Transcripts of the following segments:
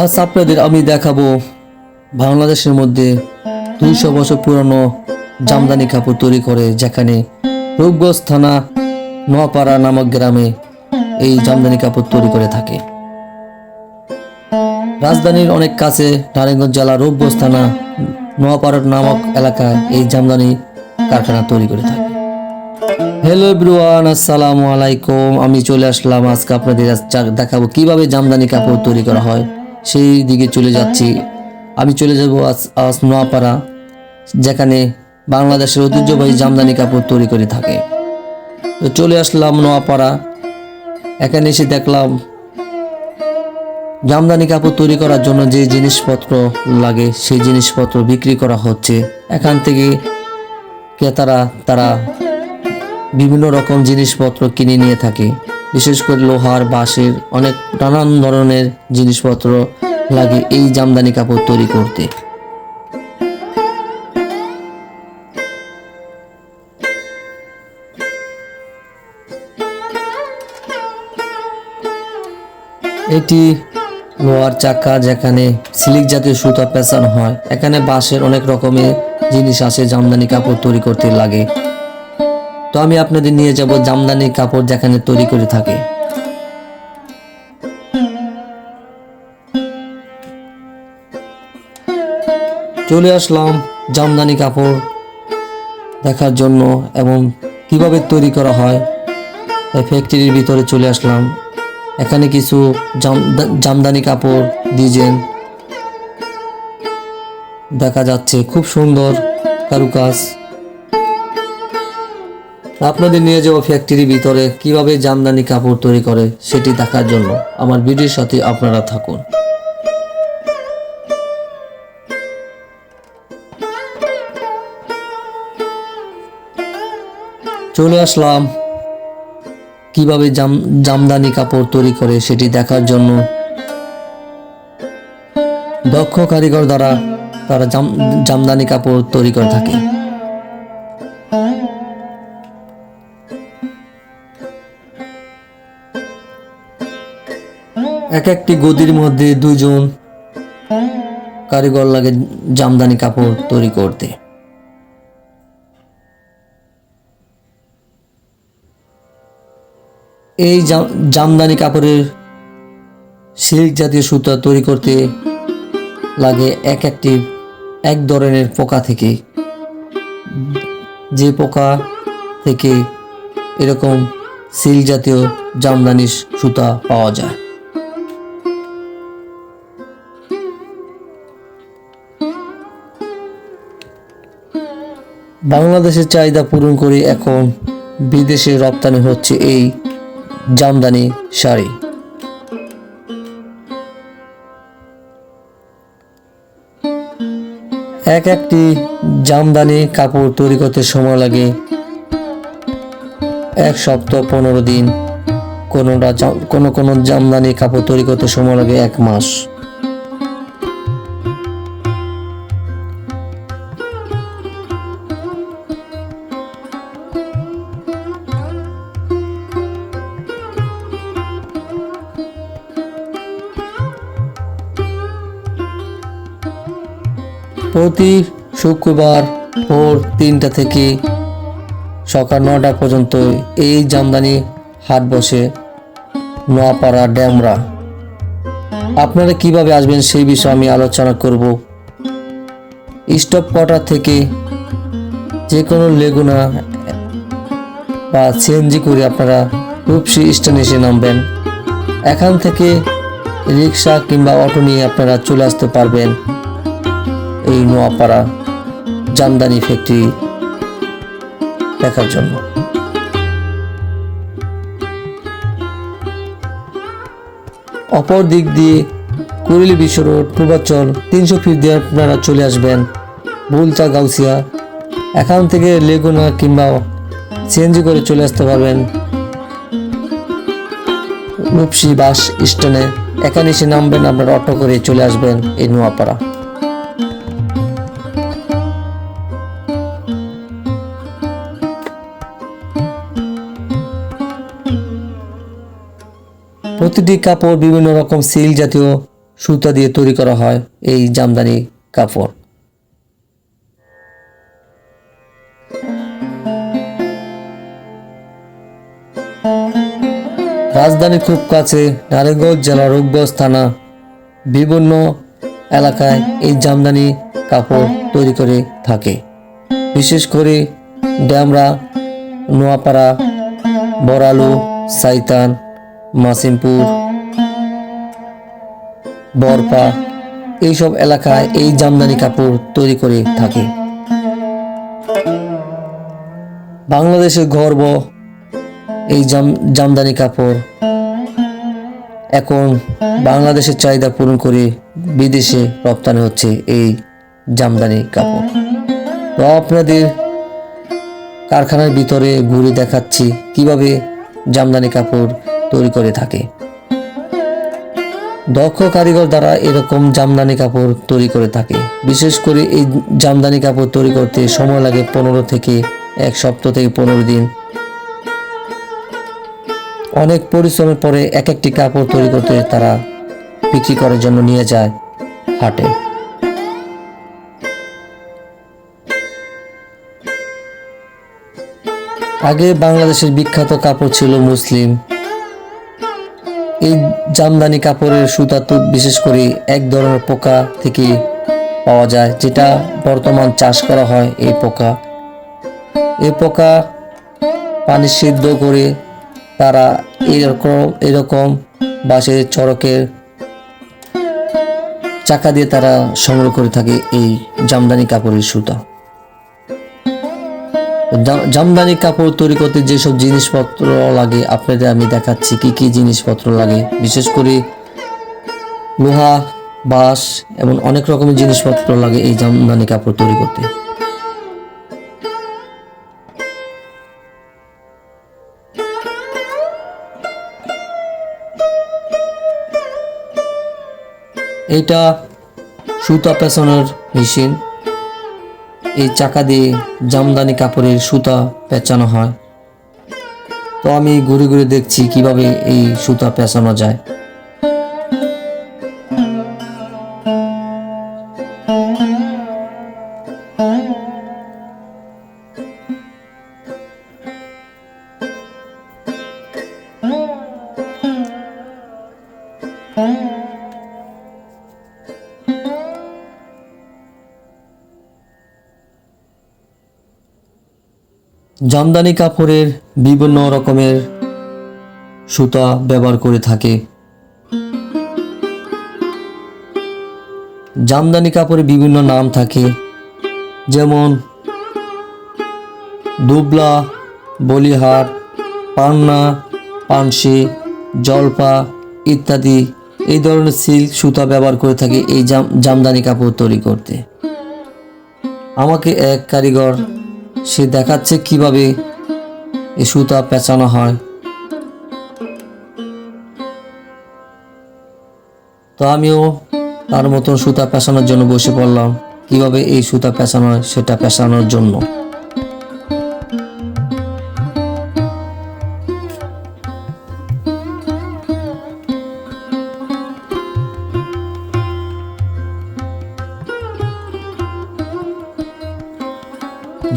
আজ আপনাদের আমি দেখাবো বাংলাদেশের মধ্যে দুইশো বছর পুরনো জামদানি কাপড় তৈরি করে, যেখানে রূপগঞ্জ থানা নোয়াপাড়া নামক গ্রামে এই জামদানি কাপড় তৈরি করে থাকে। রাজধানীর অনেক কাছে নারায়ণগঞ্জ জেলা রূপগঞ্জ থানা নোয়াপাড়া নামক এলাকায় এই জামদানি কারখানা তৈরি করে থাকে। হ্যালো এভরিওয়ান, আসসালামু আলাইকুম। আমি চলে আসলাম আজকে আপনাদের দেখাবো কীভাবে জামদানি কাপড় তৈরি করা হয়। সেই দিকে চলে যাচ্ছি। আমি চলে যাব আজ আজ নোয়াপাড়া, যেখানে বাংলাদেশের ঐতিহ্যবাহী জামদানি কাপড় তৈরি করে থাকে। তো চলে আসলাম নোয়াপাড়া, এখানে এসে দেখলাম জামদানি কাপড় তৈরি করার জন্য যে জিনিসপত্র লাগে, সেই জিনিসপত্র বিক্রি করা হচ্ছে। এখান থেকে ক্রেতারা, তারা বিভিন্ন রকম জিনিসপত্র কিনে নিয়ে থাকে। বিশেষ করে লোহার, বাঁশের, অনেক নানান ধরনের জিনিসপত্র লাগে এই জামদানি কাপড় তৈরি করতে। এটি লোহার চাকা যেখানে সিলিক জাতীয় সুতা পেঁচানো হয়। এখানে বাঁশের অনেক রকমের জিনিস আসে জামদানি কাপড় তৈরি করতে লাগে। তো আমি আপনাদের নিয়ে যাব জামদানি কাপড় যেখানে তৈরি করে থাকে। চলে আসলাম জামদানি কাপড় দেখার জন্য এবং কীভাবে তৈরি করা হয়। তাই ফ্যাক্টরির ভিতরে চলে আসলাম। এখানে কিছু জাম- জামদানি কাপড় ডিজাইন দেখা যাচ্ছে। খুব সুন্দর কারুকাজ। আপনাদের নিয়ে যাব ফ্যাক্টরির ভিতরে। কীভাবে জামদানি কাপড় তৈরি করে, সেটি দেখার জন্য আমার ভিডিওর সাথে আপনারা থাকুন। চলে আসলাম। কীভাবে জাম, জামদানি কাপড় তৈরি করে, সেটি দেখার জন্য। দক্ষ কারিগর দ্বারা তারা জাম, জামদানি কাপড় তৈরি করে থাকে। একটি গদির মধ্যে দুজন কারিগর লাগে জামদানি কাপড় তৈরি করতে। এই জাম- জামদানি কাপড়ের সিল্ক জাতীয় সুতা তৈরি করতে লাগে এক একটি এক ধরনের পোকা থেকে। যে পোকা থেকে এরকম সিল্ক জাতীয় জামদানি সুতা পাওয়া যায়। বাংলাদেশের চাহিদা পূরণ করে এখন বিদেশে রপ্তানি হচ্ছে এই জামদানি শাড়ি। এক একটি জামদানি কাপড় তৈরি করতে সময় লাগে। এক সপ্তাহ, পনেরো দিন কোনোটা কোনো কোনো জামদানি কাপড় তৈরি করতে সময় লাগে এক মাস। প্রতি শুক্রবার ভোর তিনটা থেকে সকাল নটা পর্যন্ত এই জামদানি হাট বসে নোয়াপাড়া ড্যামরা। আপনারা কীভাবে আসবেন সেই বিষয়ে আমি আলোচনা করব। স্টপ কোয়ার্টার থেকে যে কোনো লেগুনা বা সিএনজি করে আপনারা রূপসী স্ট্যান্ড এসে নামবেন। এখান থেকে রিক্সা কিংবা অটো নিয়ে আপনারা চলে আসতে পারবেন। এই নোয়াপাড়া জামদানি ফ্যাক্টরি দেখার জন্য। অপর দিক দিয়ে কুড়িলি বিশ্ব রোড, পূর্বাচল, তিনশো ফিট দিয়ে আপনারা চলে আসবেন বুলতা গাউসিয়া। এখান থেকে লেগুনা কিংবা সিএনজি করে চলে আসতে পারবেন রূপসী বাস স্ট্যান্ডে। এখানে এসে নামবেন, আপনারা অটো করে চলে আসবেন এই নোয়াপাড়া। প্রতিটি কাপড় বিভিন্ন রকম সিল জাতীয় সুতা দিয়ে তৈরি করা হয় এই জামদানি কাপড়। রাজধানীর খুব কাছে নারায়ণগঞ্জ জেলার রূপগঞ্জ থানা বিভিন্ন এলাকায় এই জামদানি কাপড় তৈরি করে থাকে। বিশেষ করে ড্যামরা, নোয়াপাড়া, বড়ালু, সাইতান মাসিমপুর, বরপা, এইসব এলাকায় এই জামদানি কাপড় তৈরি করে থাকে। বাংলাদেশের গর্ব এই জাম, জামদানি কাপড়। এখন বাংলাদেশের চাহিদা পূরণ করে বিদেশে রপ্তানি হচ্ছে এই জামদানি কাপড়। তো আপনাদের কারখানার ভিতরে ঘুরে দেখাচ্ছি কীভাবে জামদানি কাপড় তৈরি করে থাকে। দক্ষ কারিগর দ্বারা এরকম জামদানি কাপড় তৈরি করে থাকে। বিশেষ করে এই জামদানি কাপড় তৈরি করতে সময় লাগে পনেরো থেকে এক সপ্তাহ থেকে পনেরো দিন। অনেক পরিশ্রমের পরে এক একটি কাপড় তৈরি করতে তারা বিক্রি করার জন্য নিয়ে যায় হাটে। আগে বাংলাদেশের বিখ্যাত কাপড় ছিল মুসলিম এই জামদানি কাপড়ের সুতা তো বিশেষ করে এক ধরনের পোকা থেকে পাওয়া যায়, যেটা বর্তমান চাষ করা হয় এই পোকা। এই পোকা পানি সিদ্ধ করে তারা এরকম এরকম বাঁশের চড়কের চাকা দিয়ে তারা সংগ্রহ করে থাকে এই জামদানি কাপড়ের সুতা। জামদানি কাপড় তৈরি করতে যেসব জিনিসপত্র লাগে, আপনাদের আমি দেখাচ্ছি কি কি জিনিসপত্র লাগে। বিশেষ করে লোহা, বাঁশ এবং অনেক রকমের জিনিসপত্র লাগে এই জামদানি কাপড় তৈরি করতে। এইটা সুতা পেছনের মেশিন। এই চাকা দিয়ে জামদানি কাপড়ের সুতা পেঁচানো হয়। তো আমি ঘুরে ঘুরে দেখছি কীভাবে এই সুতা পেঁচানো যায়। জামদানি কাপড়ের বিভিন্ন রকমের সুতা ব্যবহার করে থাকে। জামদানি কাপড়ের বিভিন্ন নাম থাকে। যেমন, দুবলা, বলিহার, পান্না, পানসি, জলপা ইত্যাদি। এই ধরনের সিল্ক সুতা ব্যবহার করে থাকে এই জাম, জামদানি কাপড় তৈরি করতে। আমাকে এক কারিগর সে দেখাচ্ছে কীভাবে এ সুতা পেঁচানো হয়। তো আমিও তার মতন সুতা পেঁচানোর জন্য বসে পড়লাম। কীভাবে এই সুতা পেঁচানো হয় সেটা পেঁচানোর জন্য।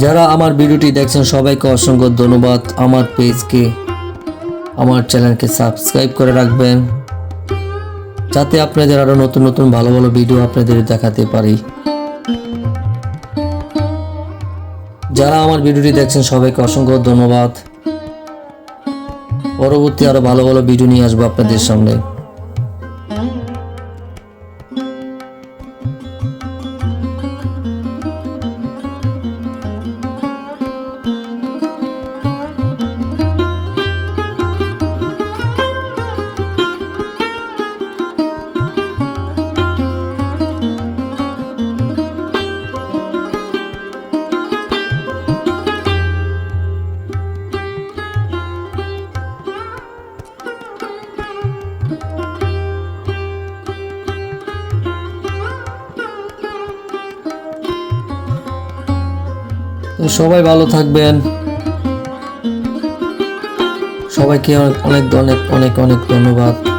যারা আমার ভিডিওটি দেখছেন, সবাইকে অসংখ্য ধন্যবাদ আমার পেজকে, আমার চ্যানেলকে সাবস্ক্রাইব করে রাখবেন, যাতে আপনাদের আরও নতুন নতুন ভালো ভালো ভিডিও আপনাদের দেখাতে পারি। যারা আমার ভিডিওটি দেখছেন, সবাইকে অসংখ্য ধন্যবাদ। পরবর্তী আরও ভালো ভালো ভিডিও নিয়ে আসব আপনাদের সামনে। সবাই ভালো থাকবেন। সবাইকে অনেক অনেক অনেক অনেক অনেক ধন্যবাদ।